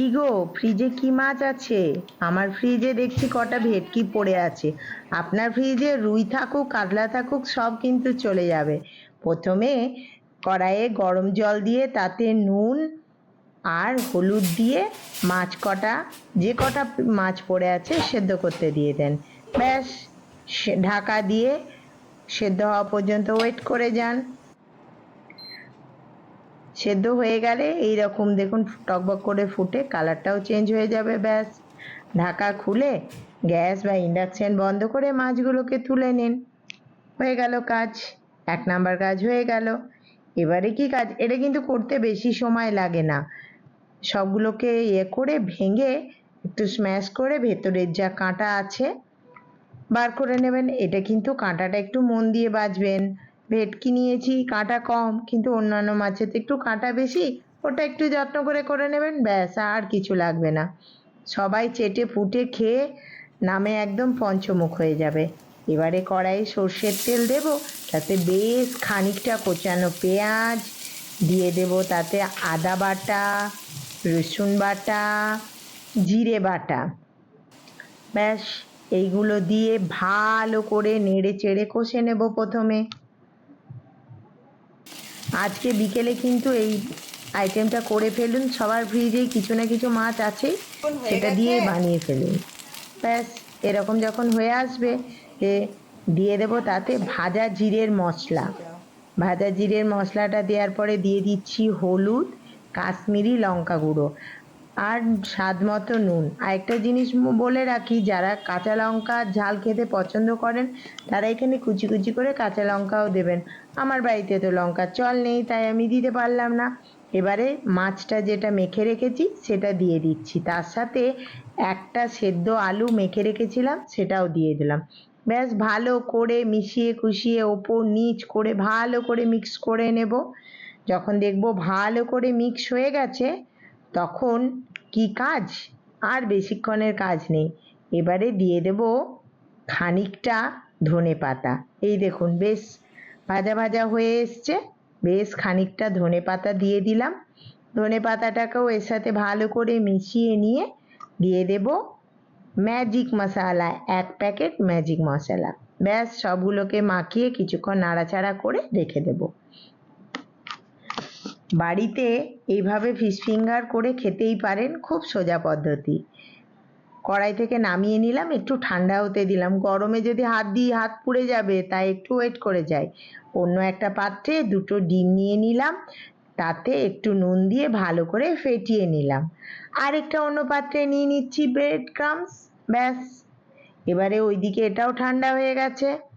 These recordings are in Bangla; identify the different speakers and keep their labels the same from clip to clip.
Speaker 1: কি গো? ফ্রিজে কি মাছ আছে? আমার ফ্রিজে দেখছি কটা ভেটকি পড়ে আছে। আপনার ফ্রিজে রুই থাকুক, কাতলা থাকুক, সব কিন্তু চলে যাবে। প্রথমে কড়াইয়ে গরম জল দিয়ে তাতে নুন আর হলুদ দিয়ে মাছ কটা, যে কটা মাছ পড়ে আছে সেদ্ধ করতে দিয়ে দেন। ব্যাস ঢাকা দিয়ে সেদ্ধ হওয়া পর্যন্ত ওয়েট করে যান। সেদ্ধ হয়ে গেলে এই রকম দেখুন টকবক করে ফুটে কালারটাও চেঞ্জ হয়ে যাবে, ব্যাস। ঢাকা খুলে গ্যাস বা ইন্ডাকশন বন্ধ করে মাছগুলোকে তুলে নিন। হয়ে গেল কাজ, এক নাম্বার কাজ হয়ে গেল। এবারে কি কাজ? এটা কিন্তু করতে বেশি সময় লাগে না। সবগুলোকে ইয়ে করে ভেঙে একটু স্ম্যাশ করে ভেতরের যা কাঁটা আছে বার করে নেবেন। এটা কিন্তু কাঁটাটা একটু মন দিয়ে বাজবেন। ভেটকি নিয়েছি, কাঁটা কম, কিন্তু অন্যান্য মাছের তো একটু কাঁটা বেশি, ওটা একটু যত্ন করে করে নেবেন, ব্যাস, আর কিছু লাগবে না। সবাই চেটে ফুটে খেয়ে নামে একদম পঞ্চমুখ হয়ে যাবে। এবারে কড়াইয়ে সর্ষের তেল দেব, তাতে বেশ খানিকটা কোচানো পেঁয়াজ, দিয়ে দেব তাতে আদা বাটা, রসুন বাটা, জিরে বাটা। ব্যাস, এইগুলো দিয়ে ভালো করে নেড়ে চেড়ে কষে নেব প্রথমে। আজকে বিকেলে কিন্তু এই আইটেমটা করে ফেলুন। সবার ফ্রিজেই কিছু না কিছু মাছ আছে সেটা দিয়ে বানিয়ে ফেলুন। ব্যাস এরকম যখন হয়ে আসবে যে দিয়ে দেবো তাতে ভাজা জিরের মশলা। ভাজা জিরের মশলাটা দেওয়ার পরে দিয়ে দিচ্ছি হলুদ কাশ্মীরি লঙ্কা গুঁড়ো। আর স্বাদ মতো নুন। আরেকটা জিনিস বলে রাখি, যারা কাঁচা লঙ্কা ঝাল খেতে পছন্দ করেন, তারা এখানে কুচি কুচি করে কাঁচা লঙ্কাও দেবেন। আমার বাড়িতে তো লঙ্কা চল নেই, তাই আমি দিতে পারলাম না। এবারে মাছটা যেটা মেখে রেখেছি, সেটা দিয়ে দিচ্ছি। তার সাথে একটা সেদ্ধ আলু মেখে রেখেছিলাম, সেটাও দিয়ে দিলাম। ব্যাস, ভালো করে মিশিয়ে কুশিয়ে ওপর নিচ করে ভালো করে মিক্স করে নেব। যখন দেখব ভালো করে মিক্স হয়ে গেছে, তখন কি কাজ? আর বেশিক্ষণের কাজ নেই। এবারে দিয়ে দেব খানিকটা ধনে পাতা। এই দেখুন, বেশ ভাজা ভাজা হয়ে এসছে। বেশ খানিকটা ধনে পাতা দিয়ে দিলাম। ধনে পাতাটাকেও এর সাথে ভালো করে মিশিয়ে নিয়ে দিয়ে দেব ম্যাজিক মশালা, এক প্যাকেট ম্যাজিক মশলা। ব্যাস, সবগুলোকে মাখিয়ে কিছুক্ষণ নাড়াচাড়া করে রেখে দেবো। বাড়িতে এইভাবে ফিশ ফিঙ্গার করে খেতেই পারেন খুব সোজা পদ্ধতি। কড়াই থেকে নামিয়ে নিলাম, একটু ঠান্ডা হতে দিলাম। গরমে যদি হাত দিই হাত পুড়ে যাবে, তাই একটু ওয়েট করে যাই। অন্য একটা পাত্রে দুটো ডিম নিয়ে নিলাম, তাতে একটু নুন দিয়ে ভালো করে ফেটিয়ে নিলাম। আরেকটা অন্য পাত্রে নিয়ে নিচ্ছি ব্রেড ক্রামস ব্যাস। এবারে ওইদিকে এটাও ঠান্ডা হয়ে গেছে।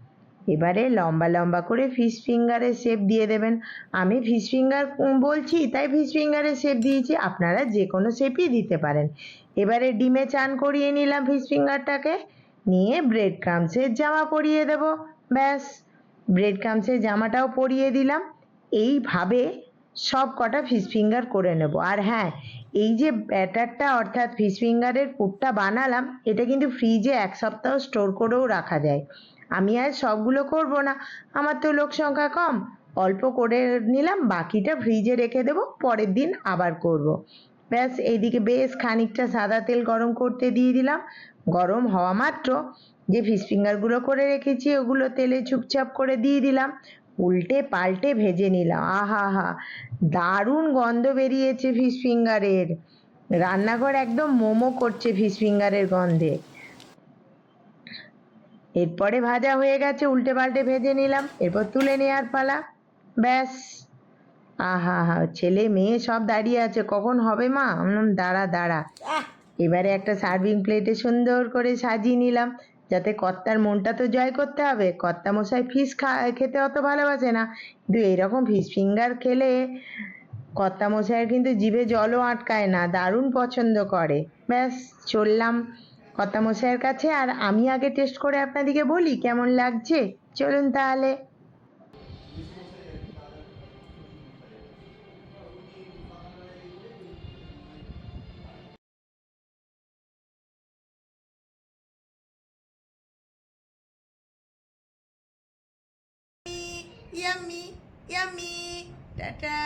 Speaker 1: এবারে লম্বা লম্বা করে ফিশ ফিঙ্গারের শেপ দিয়ে দেবেন। আমি ফিশ ফিঙ্গার বলছি, তাই ফিশ ফিঙ্গারের শেপ দিয়েছি। আপনারা যে কোনো শেপই দিতে পারেন। এবারে ডিমে চান করিয়ে নিলাম ফিশ ফিঙ্গারটাকে নিয়ে ব্রেড ক্রামসের জামা পরিয়ে দেব। ব্যাস ব্রেড ক্রামসের জামাটাও পরিয়ে দিলাম। এইভাবে সব কটা ফিশ ফিঙ্গার করে নেব। আর হ্যাঁ এই যে ব্যাটারটা, অর্থাৎ ফিশ ফিঙ্গারের পুরটা বানালাম, এটা কিন্তু ফ্রিজে এক সপ্তাহ স্টোর করেও রাখা যায়। আমি আর সবগুলো করব না। আমার তো লোক সংখ্যা কম। অল্প করে নিলাম, বাকিটা ফ্রিজে রেখে দেবো, পরের দিন আবার করব। ব্যাস, এইদিকে বেশ খানিকটা সাদা তেল গরম করতে দিয়ে দিলাম। গরম হওয়া মাত্র। যে ফিশ ফিঙ্গারগুলো করে রেখেছি, ওগুলো তেলে চুপচাপ করে দিয়ে দিলাম। উল্টে পাল্টে ভেজে নিলাম। আহা হা, দারুণ গন্ধ বেরিয়েছে ফিশ ফিঙ্গারের রান্নাঘর একদম মোমো করছে ফিশ ফিঙ্গারের গন্ধে। এরপরে ভাজা হয়ে গেছে উল্টে পাল্টে ভেজে নিলাম। এরপর তুলে নেওয়ার পালা। ব্যাস। আহা হা ছেলে মেয়ে সব দাঁড়িয়ে আছে। কখন হবে মা? দাঁড়া দাঁড়া। এবারে একটা সার্ভিং প্লেটে সুন্দর করে সাজিয়ে নিলাম। যাতে কর্তার মনটা তো জয় করতে হবে। কর্তা মশাই খা খেতে অত ভালোবাসে না। কিন্তু এইরকম ফিশ ফিঙ্গার খেলে কর্তা মশাইয়ের কিন্তু জিভে জলও আটকায় না। দারুণ পছন্দ করে। ব্যাস চললাম। কর্তা মশাইয়ের কাছে আর আমি আগে টেস্ট করে আপনাদেরকে বলি কেমন লাগছে চলুন তাহলে
Speaker 2: Yummy, yummy. Ta-ta.